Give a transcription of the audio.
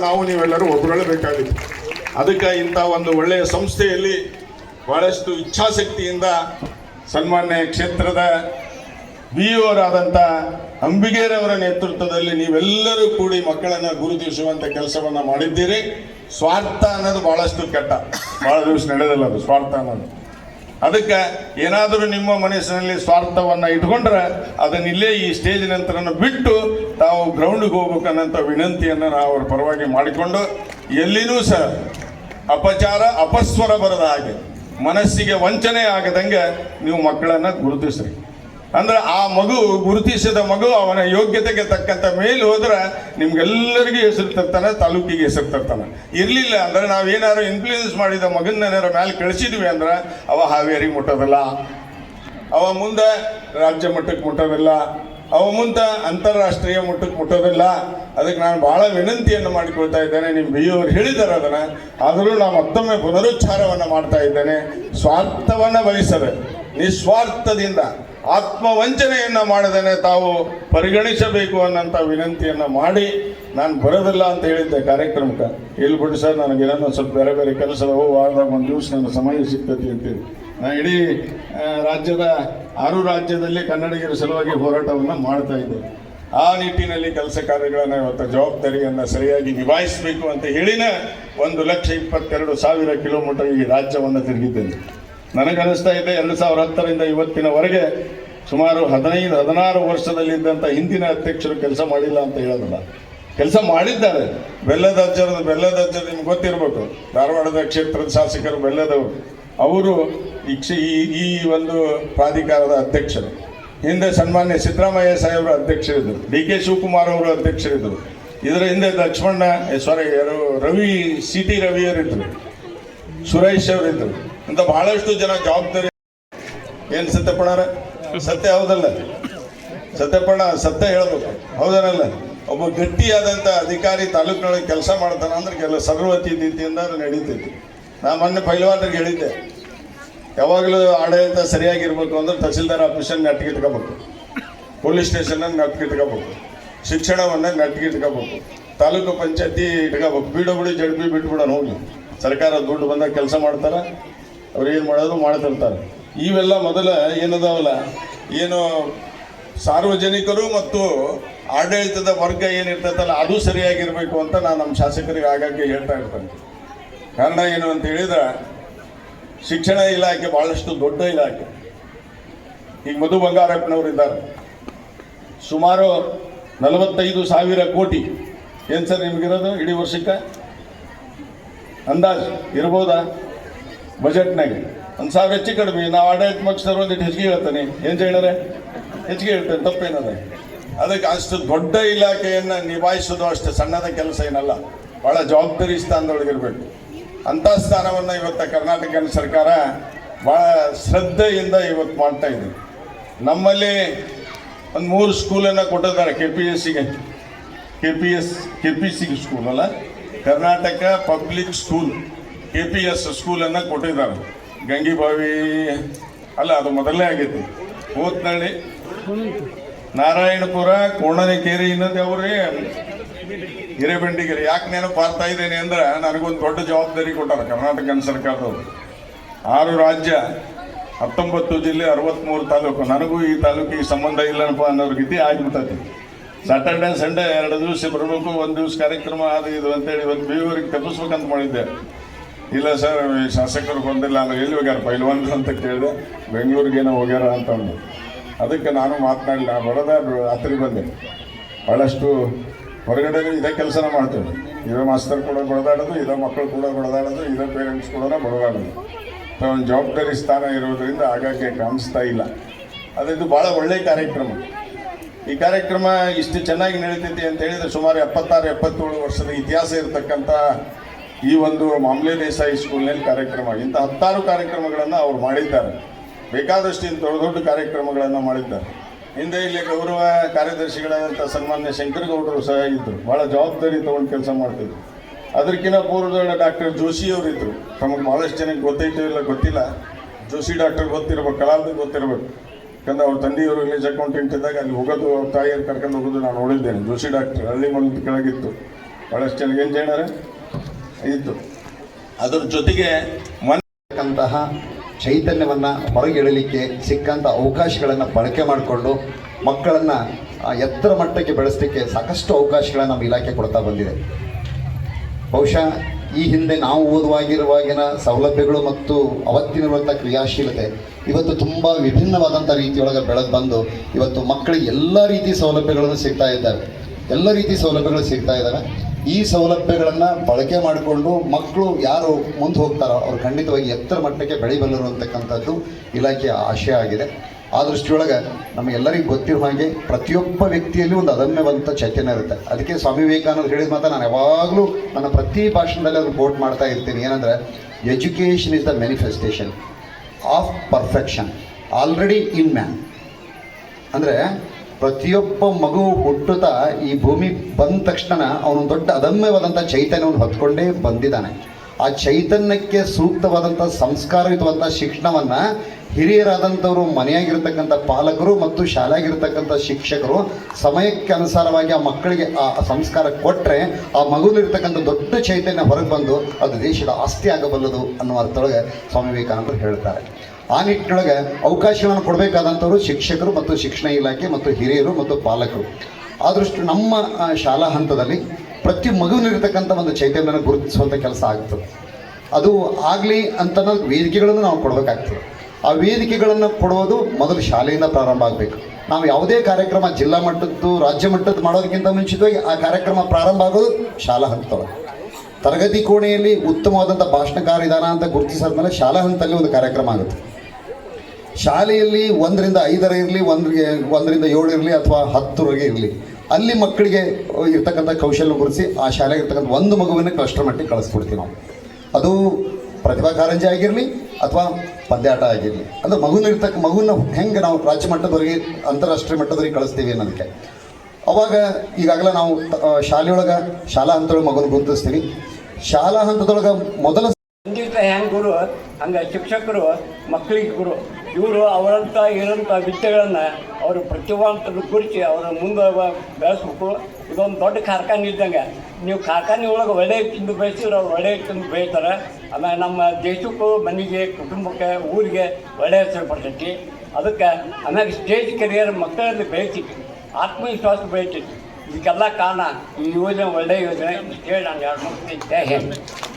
ನಾವು ನೀವೆಲ್ಲರೂ ಒಗ್ಗೊಳ್ಳಬೇಕಾಗಿತ್ತು ಅದಕ್ಕೆ ಇಂಥ ಒಂದು ಒಳ್ಳೆಯ ಸಂಸ್ಥೆಯಲ್ಲಿ ಬಹಳಷ್ಟು ಇಚ್ಛಾಶಕ್ತಿಯಿಂದ ಸನ್ಮಾನ್ಯ ಕ್ಷೇತ್ರದ ಬಿ ಅವರಾದಂಥ ಅಂಬಿಗೇರವರ ನೇತೃತ್ವದಲ್ಲಿ ನೀವೆಲ್ಲರೂ ಕೂಡಿ ಮಕ್ಕಳನ್ನು ಗುರುತಿಸುವಂಥ ಕೆಲಸವನ್ನು ಮಾಡಿದ್ದೀರಿ. ಸ್ವಾರ್ಥ ಅನ್ನೋದು ಬಹಳಷ್ಟು ಕೆಟ್ಟ. ಬಹಳ ದಿವಸ ನಡೆದಲ್ಲ ಅದು, ಸ್ವಾರ್ಥ ಅನ್ನೋದು. ಅದಕ್ಕೆ ಏನಾದರೂ ನಿಮ್ಮ ಮನಸ್ಸಿನಲ್ಲಿ ಸ್ವಾರ್ಥವನ್ನು ಇಟ್ಕೊಂಡ್ರೆ ಅದನ್ನ ಇಲ್ಲೇ ಈ ಸ್ಟೇಜ್ ನಂತರ ಬಿಟ್ಟು ತಾವು ಗ್ರೌಂಡ್ಗೆ ಹೋಗ್ಬೇಕನ್ನಂಥ ವಿನಂತಿಯನ್ನು ನಾವು ಅವ್ರ ಪರವಾಗಿ ಮಾಡಿಕೊಂಡು ಎಲ್ಲಿನೂ ಸಹ ಅಪಚಾರ, ಅಪಸ್ವರ ಬರದ ಹಾಗೆ ಮನಸ್ಸಿಗೆ ವಂಚನೆ ಆಗದಂಗೆ ನೀವು ಮಕ್ಕಳನ್ನು ಗುರುತಿಸ್ರಿ. ಅಂದ್ರೆ ಆ ಮಗು ಗುರುತಿಸಿದ ಮಗು ಅವನ ಯೋಗ್ಯತೆಗೆ ತಕ್ಕಂತ ಮೇಲೆ ಹೋದ್ರೆ ನಿಮ್ಗೆಲ್ಲರಿಗೂ ಹೆಸರು ತರ್ತಾನೆ, ತಾಲೂಕಿಗೆ ಹೆಸರು ತರ್ತಾನೆ. ಇರಲಿಲ್ಲ ಅಂದ್ರೆ ನಾವೇನಾದ್ರು ಇನ್ಫ್ಲೂಯೆನ್ಸ್ ಮಾಡಿದ ಮಗನ್ನೇನಾರು ಮೇಲೆ ಕಳಿಸಿದ್ವಿ ಅಂದ್ರೆ ಅವ ಹಾವೇರಿಗೆ ಮುಟ್ಟೋದಿಲ್ಲ. ಅವ ಮುಂದೆ ರಾಜ್ಯ ಮಟ್ಟಕ್ಕೆ ಮುಟ್ಟೋದಿಲ್ಲ. ಅವ ಮುಂದೆ ಅಂತಾರಾಷ್ಟ್ರೀಯ ಮಟ್ಟಕ್ಕೆ ಮುಟ್ಟೋದಿಲ್ಲ. ಅದಕ್ಕೆ ನಾನು ಬಹಳ ವಿನಂತಿಯನ್ನು ಮಾಡಿಕೊಳ್ತಾ ಇದ್ದೇನೆ. ನಿಮ್ಮ ಬಿ ಅವರು ಹೇಳಿದ್ದಾರೆ ಅದನ್ನು. ಆದರೂ ನಾನು ಮತ್ತೊಮ್ಮೆ ಪುನರುಚ್ಚಾರವನ್ನು ಮಾಡ್ತಾ ಇದ್ದೇನೆ. ಸ್ವಾರ್ಥವನ್ನು ಬಯಸದೆ, ನಿಸ್ವಾರ್ಥದಿಂದ ಆತ್ಮವಂಚನೆಯನ್ನು ಮಾಡದೇನೆ ತಾವು ಪರಿಗಣಿಸಬೇಕು ಅನ್ನೋಂಥ ವಿನಂತಿಯನ್ನು ಮಾಡಿ ನಾನು ಬರೋದಿಲ್ಲ ಅಂತ ಹೇಳಿದ್ದೆ ಕಾರ್ಯಕ್ರಮಕ್ಕೆ. ಇಲ್ಲಿ ಬಿಡಿ ಸರ್, ನನಗೆ ಏನೋ ಸ್ವಲ್ಪ ಬೇರೆ ಬೇರೆ ಕೆಲಸ ವಾರದಾಗ ಒಂದು ದಿವಸ ನನ್ನ ಸಮಯ ಸಿಗ್ತೈತಿ ಅಂತೇಳಿ ನಾನು ಇಡೀ ರಾಜ್ಯದ ಆರು ರಾಜ್ಯದಲ್ಲಿ ಕನ್ನಡಿಗರ ಸಲುವಾಗಿ ಹೋರಾಟವನ್ನು ಮಾಡ್ತಾ ಇದ್ದೆ. ಆ ನಿಟ್ಟಿನಲ್ಲಿ ಕೆಲಸ ಕಾರ್ಯಗಳನ್ನು ಇವತ್ತು ಜವಾಬ್ದಾರಿಯನ್ನು ಸರಿಯಾಗಿ ನಿಭಾಯಿಸಬೇಕು ಅಂತ ಹೇಳಿನ ಒಂದು ಲಕ್ಷ ಇಪ್ಪತ್ತೆರಡು ಸಾವಿರ ಕಿಲೋಮೀಟರ್ ಈ ರಾಜ್ಯವನ್ನು ತಿರುಗಿದ್ದೇನೆ. ನನಗನ್ನಿಸ್ತಾ ಇದೆ ಎರಡು ಸಾವಿರ ಹತ್ತರಿಂದ ಇವತ್ತಿನವರೆಗೆ ಸುಮಾರು ಹದಿನೈದು, ಹದಿನಾರು ವರ್ಷದಲ್ಲಿದ್ದಂಥ ಹಿಂದಿನ ಅಧ್ಯಕ್ಷರು ಕೆಲಸ ಮಾಡಿಲ್ಲ ಅಂತ ಹೇಳೋದಿಲ್ಲ. ಕೆಲಸ ಮಾಡಿದ್ದಾರೆ. ಬೆಲ್ಲದ ಅಜ್ಜರದ ಬೆಲ್ಲದ ಅಜ್ಜ ನಿಮ್ಗೆ ಗೊತ್ತಿರಬೇಕು. ಧಾರವಾಡದ ಕ್ಷೇತ್ರದ ಶಾಸಕರು ಬೆಲ್ಲದವರು. ಅವರು ಈ ಈ ಒಂದು ಪ್ರಾಧಿಕಾರದ ಅಧ್ಯಕ್ಷರು. ಹಿಂದೆ ಸನ್ಮಾನ್ಯ ಸಿದ್ದರಾಮಯ್ಯ ಸಾಹೇಬರು ಅಧ್ಯಕ್ಷರಿದ್ದರು. ಡಿ ಕೆ ಶಿವಕುಮಾರ್ ಅವರು ಅಧ್ಯಕ್ಷರಿದ್ದರು. ಇದರ ಹಿಂದೆ Lakshmanna sorry Ravi, C T ರವಿಯವರಿದ್ದರು Suresh ಅವರಿದ್ದರು. ಅಂತ ಬಹಳಷ್ಟು ಜನ ಜವಾಬ್ದಾರಿ ಏನು ಸತ್ಯಪಣರ ಸತ್ಯ ಹೌದಲ್ಲ? ಸತ್ಯಪಣ್ಣ ಸತ್ಯ ಹೇಳ್ಬೇಕು. ಹೌದನಲ್ಲ? ಒಬ್ಬ ಗಟ್ಟಿಯಾದಂಥ ಅಧಿಕಾರಿ ತಾಲೂಕಿನೊಳಗೆ ಕೆಲಸ ಮಾಡ್ತಾನೆ ಅಂದ್ರೆ ಕೆಲ ಸರ್ವತಿ ನೀತಿಯಿಂದ ನಡೀತೈತಿ. ನಾ ಮೊನ್ನೆ ಪೈಲ್ವಾನ್ರಿಗೆ ಹೇಳಿದ್ದೆ. ಯಾವಾಗಲೂ ಆಡಳಿತ ಸರಿಯಾಗಿರ್ಬೇಕು ಅಂದ್ರೆ ತಹಸೀಲ್ದಾರ್ ಆಫೀಸನ್ನು ನೆಟ್ಗಿಟ್ಕೋಬೇಕು ಪೊಲೀಸ್ ಸ್ಟೇಷನನ್ನು ನೆಟ್ಗಿಟ್ಕೋಬೇಕು ಶಿಕ್ಷಣವನ್ನ ನೆಟ್ಗಿಟ್ಕೋಬೇಕು ತಾಲೂಕು ಪಂಚಾಯತಿ ಇಟ್ಕೋಬೇಕು. ಬಿ ಡಬ್ಲ್ಯೂ ಜಡ್ ಬಿ ಬಿಟ್ಬಿಡೋಣ ಹೋಗ್ಲಿ ಸರ್ಕಾರ ದುಡ್ಡು ಬಂದಾಗ ಕೆಲಸ ಮಾಡ್ತಾರೆ. ಅವ್ರು ಏನು ಮಾಡೋದು ಮಾಡ್ತಿರ್ತಾರೆ. ಇವೆಲ್ಲ ಮೊದಲ ಏನದಾವಲ್ಲ, ಏನು ಸಾರ್ವಜನಿಕರು ಮತ್ತು ಆಡಳಿತದ ವರ್ಗ ಏನಿರ್ತೈತಲ್ಲ, ಅದು ಸರಿಯಾಗಿರಬೇಕು ಅಂತ ನಾನು ನಮ್ಮ ಶಾಸಕರಿಗೆ ಆಗಾಗ್ಗೆ ಹೇಳ್ತಾ ಇರ್ತೇನೆ. ಕಾರಣ ಏನು ಅಂತ ಹೇಳಿದ್ರೆ, ಶಿಕ್ಷಣ ಇಲಾಖೆ ಭಾಳಷ್ಟು ದೊಡ್ಡ ಇಲಾಖೆ. ಈಗ ಮಧು ಬಂಗಾರಪ್ಪನವರು ಇದ್ದಾರೆ. ಸುಮಾರು ನಲವತ್ತೈದು ಸಾವಿರ ಕೋಟಿ. ಏನು ಸರ್ ನಿಮಗಿರೋದು ಇಡೀ ವರ್ಷಕ್ಕೆ? ಅಂದಾಜು ಇರ್ಬೋದಾ? ಬಜೆಟ್ನಾಗೆ ಒಂದು ಸಾವಿರ ಹೆಚ್ಚು ಕಡಿಮೆ. ನಾವು ಆಡಳಿತ ಪಕ್ಷದವ್ರು ಒಂದಿಟ್ಟು ಹೆಚ್ಚಿಗೆ ಹೇಳ್ತಾನೆ ಏನು ಹೇಳಿದ್ರೆ ಹೆಚ್ಚಿಗೆ ಹೇಳ್ತೇನೆ, ತಪ್ಪೇನದ. ಅದಕ್ಕೆ ಅಷ್ಟು ದೊಡ್ಡ ಇಲಾಖೆಯನ್ನು ನಿಭಾಯಿಸೋದು ಅಷ್ಟು ಸಣ್ಣದ ಕೆಲಸ ಏನಲ್ಲ. ಭಾಳ ಜವಾಬ್ದಾರಿ ಸ್ಥಾನದೊಳಗಿರಬೇಕು ಅಂಥ ಸ್ಥಾನವನ್ನು ಇವತ್ತು ಕರ್ನಾಟಕ ಸರ್ಕಾರ ಭಾಳ ಶ್ರದ್ಧೆಯಿಂದ ಇವತ್ತು ಮಾಡ್ತಾ ಇದೆ. ನಮ್ಮಲ್ಲಿ ಒಂದು ಮೂರು ಸ್ಕೂಲನ್ನು ಕೊಟ್ಟಿದ್ದಾರೆ ಕೆ ಪಿ ಎಸ್ ಸಿಗೆ K P S K P C school ಅಲ್ಲ, Karnataka public school. K P S ಸ್ಕೂಲನ್ನು ಕೊಟ್ಟಿದ್ದಾರೆ. ಗಂಗಿಬಾವಿ ಅಲ್ಲ, ಅದು ಮೊದಲನೇ ಆಗೈತಿ ಹೋತ್ನಳ್ಳಿ, ನಾರಾಯಣಪುರ, ಕೋಣನಕೇರಿ, ಇನ್ನೊಂದು ಅವ್ರಿ ಹಿರೇಬೆಂಡಿಗೆರೆ. ಯಾಕೆ ನೆನಪು ಪಾರ್ತಾ ಇದ್ದೇನೆ ಅಂದ್ರೆ ನನಗೊಂದು ದೊಡ್ಡ ಜವಾಬ್ದಾರಿ ಕೊಟ್ಟಾರ ಕರ್ನಾಟಕ ಸರ್ಕಾರದವರು. ಆರು ರಾಜ್ಯ, ಹತ್ತೊಂಬತ್ತು ಜಿಲ್ಲೆ ಅರವತ್ತ್ಮೂರು ತಾಲೂಕು. ನನಗೂ ಈ ತಾಲೂಕಿಗೆ ಸಂಬಂಧ ಇಲ್ಲನಪ್ಪ ಅನ್ನೋ ರೀತಿ ಆಗ್ಬಿಟ್ಟೈತಿ. ಸಾಟರ್ಡೆ ಸಂಡೇ ಎರಡು ದಿವಸ ಬರಬೇಕು ಒಂದು ದಿವಸ ಕಾರ್ಯಕ್ರಮ ಅದು ಇದು ಅಂತೇಳಿ ಇವತ್ತು ಬೇವರಿಗೆ ತಪ್ಪಿಸ್ಬೇಕಂತ ಮಾಡಿದ್ದೆ. ಇಲ್ಲ ಸರ್ ಶಾಸಕರು ಬಂದಿಲ್ಲ ನಾನು ಎಲ್ಲಿ ಹೋಗ್ಯಾರ? ಪೈಲ್ವಾನ್ರು ಅಂತ ಕೇಳಿದೆ. ಬೆಂಗಳೂರಿಗೇನೋ ಹೋಗ್ಯಾರ ಅಂತ ಅದಕ್ಕೆ ನಾನು ಮಾತನಾಡಲಿಲ್ಲ ಬರೋದ ರಾತ್ರಿ ಬಂದೆ. ಭಾಳಷ್ಟು ಹೊರಗಡೆ ಇದೇ ಕೆಲಸನ ಮಾಡ್ತೇವೆ. ಇದೇ ಮಾಸ್ತರ್ ಕೂಡ ಬಡದಾಡೋದು, ಇದೇ ಮಕ್ಕಳು ಕೂಡ ಬಡದಾಡೋದು, ಇದೇ ಪೇರೆಂಟ್ಸ್ ಕೂಡ ಬಡದಾಡೋದು. ಒಂದು ಜವಾಬ್ದಾರಿ ಸ್ಥಾನ ಇರೋದ್ರಿಂದ ಆಗಾಗ್ಗೆ ಕಾಣಿಸ್ತಾ ಇಲ್ಲ. ಅದಿದು ಭಾಳ ಒಳ್ಳೆಯ ಕಾರ್ಯಕ್ರಮ. ಈ ಕಾರ್ಯಕ್ರಮ ಇಷ್ಟು ಚೆನ್ನಾಗಿ ನಡೀತೈತಿ ಅಂತ ಹೇಳಿದ್ರೆ ಸುಮಾರು ಎಪ್ಪತ್ತಾರು, ಎಪ್ಪತ್ತೇಳು ವರ್ಷದ ಇತಿಹಾಸ ಇರತಕ್ಕಂಥ ಈ ಒಂದು ಮಾಮಲೆ ದೇಸಾಯಿ ಸ್ಕೂಲ್ನಲ್ಲಿ ಕಾರ್ಯಕ್ರಮ, ಇಂಥ ಹತ್ತಾರು ಕಾರ್ಯಕ್ರಮಗಳನ್ನು ಅವ್ರು ಮಾಡಿದ್ದಾರೆ. ಬೇಕಾದಷ್ಟು ಇಂಥ ದೊಡ್ಡ ದೊಡ್ಡ ಕಾರ್ಯಕ್ರಮಗಳನ್ನು ಮಾಡಿದ್ದಾರೆ. ಹಿಂದೆ ಇಲ್ಲಿ ಗೌರವ ಕಾರ್ಯದರ್ಶಿಗಳಾದಂಥ ಸನ್ಮಾನ್ಯ ಶಂಕರಗೌಡರು ಸಹ ಇದ್ದರು ಭಾಳ ಜವಾಬ್ದಾರಿ ತೊಗೊಂಡು ಕೆಲಸ ಮಾಡ್ತಿದ್ರು. ಅದಕ್ಕಿಂತ ಪೂರ್ವದೊಳಗೆ ಡಾಕ್ಟರ್ ಜೋಶಿ ಅವರಿದ್ದರು ತಮಗೆ ಭಾಳಷ್ಟು ಜನಕ್ಕೆ ಗೊತ್ತೈತೋ ಇಲ್ಲ ಗೊತ್ತಿಲ್ಲ. ಜೋಶಿ ಡಾಕ್ಟರ್ ಗೊತ್ತಿರ್ಬೇಕು, ಕಲಾವಿದ ಗೊತ್ತಿರಬೇಕು. ಯಾಕಂದ್ರೆ ಅವ್ರ ತಂದೆಯವರು ವಿಲೇಜ್ ಅಕೌಂಟೆಂಟ್ ಇದ್ದಾಗ ಅಲ್ಲಿ ಹೋಗೋದು, ಅವ್ರ ತಾಯಿಯರು ಕರ್ಕೊಂಡು ಹೋಗೋದು ನಾನು ನೋಡಿದ್ದೇನೆ. ಜೋಶಿ ಡಾಕ್ಟರ್ ಹಳ್ಳಿ ಮಣ್ಣು ಕೆಳಗಿತ್ತು. ಭಾಳಷ್ಟು ಜನಕ್ಕೆ ಏನು ಇದ್ದು ಅದರ ಜೊತೆಗೆ ಮೊನ್ನೆ ಚೈತನ್ಯವನ್ನು ಹೊರಗೆಳಲಿಕ್ಕೆ ಸಿಕ್ಕಂಥ ಅವಕಾಶಗಳನ್ನು ಬಳಕೆ ಮಾಡಿಕೊಂಡು ಮಕ್ಕಳನ್ನು ಎತ್ತರ ಮಟ್ಟಕ್ಕೆ ಬೆಳೆಸಲಿಕ್ಕೆ ಸಾಕಷ್ಟು ಅವಕಾಶಗಳನ್ನು ನಮ್ಮ ಇಲಾಖೆ ಕೊಡ್ತಾ ಬಂದಿದೆ. ಬಹುಶಃ ಈ ಹಿಂದೆ ನಾವು ಓದುವಾಗಿರುವಾಗಿನ ಸೌಲಭ್ಯಗಳು ಮತ್ತು ಅವತ್ತಿನಿರುವಂಥ ಕ್ರಿಯಾಶೀಲತೆ ಇವತ್ತು ತುಂಬ ವಿಭಿನ್ನವಾದಂಥ ರೀತಿಯೊಳಗೆ ಬೆಳೆದು ಬಂದು ಇವತ್ತು ಮಕ್ಕಳಿಗೆ ಎಲ್ಲ ರೀತಿ ಸೌಲಭ್ಯಗಳನ್ನು ಸಿಗ್ತಾ ಇದ್ದಾವೆ ಎಲ್ಲ ರೀತಿ ಸೌಲಭ್ಯಗಳು ಸಿಗ್ತಾ ಇದ್ದಾವೆ. ಈ ಸೌಲಭ್ಯಗಳನ್ನು ಬಳಕೆ ಮಾಡಿಕೊಂಡು ಮಕ್ಕಳು ಯಾರು ಮುಂದೆ ಹೋಗ್ತಾರೋ ಅವ್ರು ಖಂಡಿತವಾಗಿ ಎತ್ತರ ಮಟ್ಟಕ್ಕೆ ಬೆಳಿಬಲ್ಲರು ಅಂತಕ್ಕಂಥದ್ದು ಇಲಾಖೆಯ ಆಶಯ ಆಗಿದೆ. ಆ ದೃಷ್ಟಿಯೊಳಗೆ ನಮಗೆಲ್ಲರಿಗೂ ಗೊತ್ತಿರೋ ಹಾಗೆ ಪ್ರತಿಯೊಬ್ಬ ವ್ಯಕ್ತಿಯಲ್ಲಿ ಒಂದು ಅದಮ್ಯವಂತ ಚೈತನ್ಯ ಇರುತ್ತೆ. ಅದಕ್ಕೆ ಸ್ವಾಮಿ ವಿವೇಕಾನಂದ ಹೇಳಿದ ಮಾತ್ರ ನಾನು ಯಾವಾಗಲೂ ನನ್ನ ಪ್ರತಿ ಭಾಷಣದಲ್ಲಿ ಅದನ್ನು ಕೋಟ್ ಮಾಡ್ತಾ ಇರ್ತೀನಿ. ಏನಂದರೆ education is the manifestation of perfection already in man ಅಂದರೆ ಪ್ರತಿಯೊಬ್ಬ ಮಗು ಹುಟ್ಟುತ್ತಾ ಈ ಭೂಮಿ ಬಂದ ತಕ್ಷಣ ಅವನು ದೊಡ್ಡ ಅದಮ್ಯವಾದಂಥ ಚೈತನ್ಯವನ್ನು ಹೊತ್ಕೊಂಡೇ ಬಂದಿದ್ದಾನೆ. ಆ ಚೈತನ್ಯಕ್ಕೆ ಸೂಕ್ತವಾದಂಥ ಸಂಸ್ಕಾರಯುತವಾದಂಥ ಶಿಕ್ಷಣವನ್ನು ಹಿರಿಯರಾದಂಥವರು, ಮನೆಯಾಗಿರ್ತಕ್ಕಂಥ ಪಾಲಕರು ಮತ್ತು ಶಾಲೆಯಾಗಿರ್ತಕ್ಕಂಥ ಶಿಕ್ಷಕರು ಸಮಯಕ್ಕೆ ಅನುಸಾರವಾಗಿ ಆ ಮಕ್ಕಳಿಗೆ ಆ ಸಂಸ್ಕಾರ ಕೊಟ್ಟರೆ ಆ ಮಗುವಿಲಿರ್ತಕ್ಕಂಥ ದೊಡ್ಡ ಚೈತನ್ಯ ಹೊರಗೆ ಬಂದು ಅದು ದೇಶದ ಆಸ್ತಿ ಆಗಬಲ್ಲದು ಅನ್ನೋ ಅರ್ಥದೊಳಗೆ ಸ್ವಾಮಿ ವಿವೇಕಾನಂದರು ಹೇಳ್ತಾರೆ. ಆ ನಿಟ್ಟಿನೊಳಗೆ ಅವಕಾಶಗಳನ್ನು ಕೊಡಬೇಕಾದಂಥವ್ರು ಶಿಕ್ಷಕರು ಮತ್ತು ಶಿಕ್ಷಣ ಇಲಾಖೆ ಮತ್ತು ಹಿರಿಯರು ಮತ್ತು ಪಾಲಕರು. ಆದಷ್ಟು ನಮ್ಮ ಶಾಲಾ ಹಂತದಲ್ಲಿ ಪ್ರತಿ ಮಗುವಿನಿರ್ತಕ್ಕಂಥ ಒಂದು ಚೈತನ್ಯನ ಗುರುತಿಸುವಂಥ ಕೆಲಸ ಆಗ್ತದೆ. ಅದು ಆಗಲಿ ಅಂತ ವೇದಿಕೆಗಳನ್ನು ನಾವು ಕೊಡಬೇಕಾಗ್ತದೆ. ಆ ವೇದಿಕೆಗಳನ್ನು ಕೊಡೋದು ಮೊದಲು ಶಾಲೆಯಿಂದ ಪ್ರಾರಂಭ ಆಗಬೇಕು. ನಾವು ಯಾವುದೇ ಕಾರ್ಯಕ್ರಮ ಜಿಲ್ಲಾ ಮಟ್ಟದ್ದು, ರಾಜ್ಯ ಮಟ್ಟದ್ದು ಮಾಡೋದಕ್ಕಿಂತ ಮುಂಚಿತವಾಗಿ ಆ ಕಾರ್ಯಕ್ರಮ ಪ್ರಾರಂಭ ಆಗೋದು ಶಾಲಾ ಹಂತದೊಳಗೆ. ತರಗತಿ ಕೋಣೆಯಲ್ಲಿ ಉತ್ತಮವಾದಂಥ ಭಾಷಣಕಾರ ವಿಧಾನ ಅಂತ ಗುರುತಿಸಾದ್ಮೇಲೆ ಶಾಲಾ ಹಂತದಲ್ಲಿ ಒಂದು ಕಾರ್ಯಕ್ರಮ ಆಗುತ್ತೆ. ಶಾಲೆಯಲ್ಲಿ ಒಂದರಿಂದ ಐದರ ಇರಲಿ, ಒಂದರಿಗೆ, ಒಂದರಿಂದ ಏಳು ಇರಲಿ ಅಥವಾ ಹತ್ತರವರೆಗೆ ಇರಲಿ. ಅಲ್ಲಿ ಮಕ್ಕಳಿಗೆ ಇರ್ತಕ್ಕಂಥ ಕೌಶಲ್ಯ ಗುರುತಿಸಿ ಆ ಶಾಲೆಗೆ ಇರ್ತಕ್ಕಂಥ ಒಂದು ಮಗುವಿನ ಕ್ಲಸ್ಟರ್ ಮಟ್ಟಿಗೆ ಕಳಿಸ್ಕೊಡ್ತೀವಿ ನಾವು. ಅದು ಪ್ರತಿಭಾ ಕಾರಂಜಿ ಆಗಿರಲಿ ಅಥವಾ ಪಂದ್ಯಾಟ ಆಗಿರಲಿ. ಅಂದರೆ ಮಗುನ ಇರ್ತಕ್ಕ ಮಗುವಿನ ಹೆಂಗೆ ನಾವು ರಾಜ್ಯ ಮಟ್ಟದವರೆಗೆ, ಅಂತಾರಾಷ್ಟ್ರೀಯ ಮಟ್ಟದವರೆಗೆ ಕಳಿಸ್ತೀವಿ ಅನ್ನೋದಕ್ಕೆ. ಅವಾಗ ಈಗಾಗಲೇ ನಾವು ಶಾಲೆಯೊಳಗೆ ಶಾಲಾ ಹಂತದೊಳಗೆ ಮಗುನ ಗುರುತಿಸ್ತೀವಿ. ಶಾಲಾ ಹಂತದೊಳಗೆ ಮೊದಲ ಹೆಂಗೆ ಗುರು? ಹಂಗೆ ಶಿಕ್ಷಕರು ಮಕ್ಕಳಿಗೆ ಗುರು. ಇವರು ಅವರಂಥ ಇರೋಂಥ ವಿದ್ಯೆಗಳನ್ನು ಅವರು ಪ್ರತಿಭಾವಂತರು ಗುರುತಿ ಅವರ ಮುಂದೆ ಬೆಳೆಸ್ಬೇಕು. ಇದೊಂದು ದೊಡ್ಡ ಕಾರ್ಖಾನೆ ಇದ್ದಂಗೆ. ನೀವು ಕಾರ್ಖಾನೆ ಒಳಗೆ ಒಳ್ಳೆಯ ತಿಂದು ಬೆಳೆಸಿದ್ರೆ ಅವ್ರು ಒಳ್ಳೆಯ ತಿಂದು ಬೆಳಿತಾರೆ. ಆಮೇಲೆ ನಮ್ಮ ದೇಶಕ್ಕೂ, ಮನೆಗೆ, ಕುಟುಂಬಕ್ಕೆ, ಊರಿಗೆ ಒಳ್ಳೆಯ ಹೆಸರು ಬರ್ತೈತಿ. ಅದಕ್ಕೆ ಆಮೇಲೆ ಸ್ಟೇಜ್ ಕೆರಿಯರ್ ಮಕ್ಕಳಲ್ಲಿ ಬೆಳಿತೈತಿ ಆತ್ಮವಿಶ್ವಾಸ ಬೆಳಿತೈತಿ ಇದಕ್ಕೆಲ್ಲ ಕಾರಣ ಈ ಯೋಜನೆ ಒಳ್ಳೆಯ ಯೋಜನೆ. ಹೇಳಿ ನಾನು ಎರಡು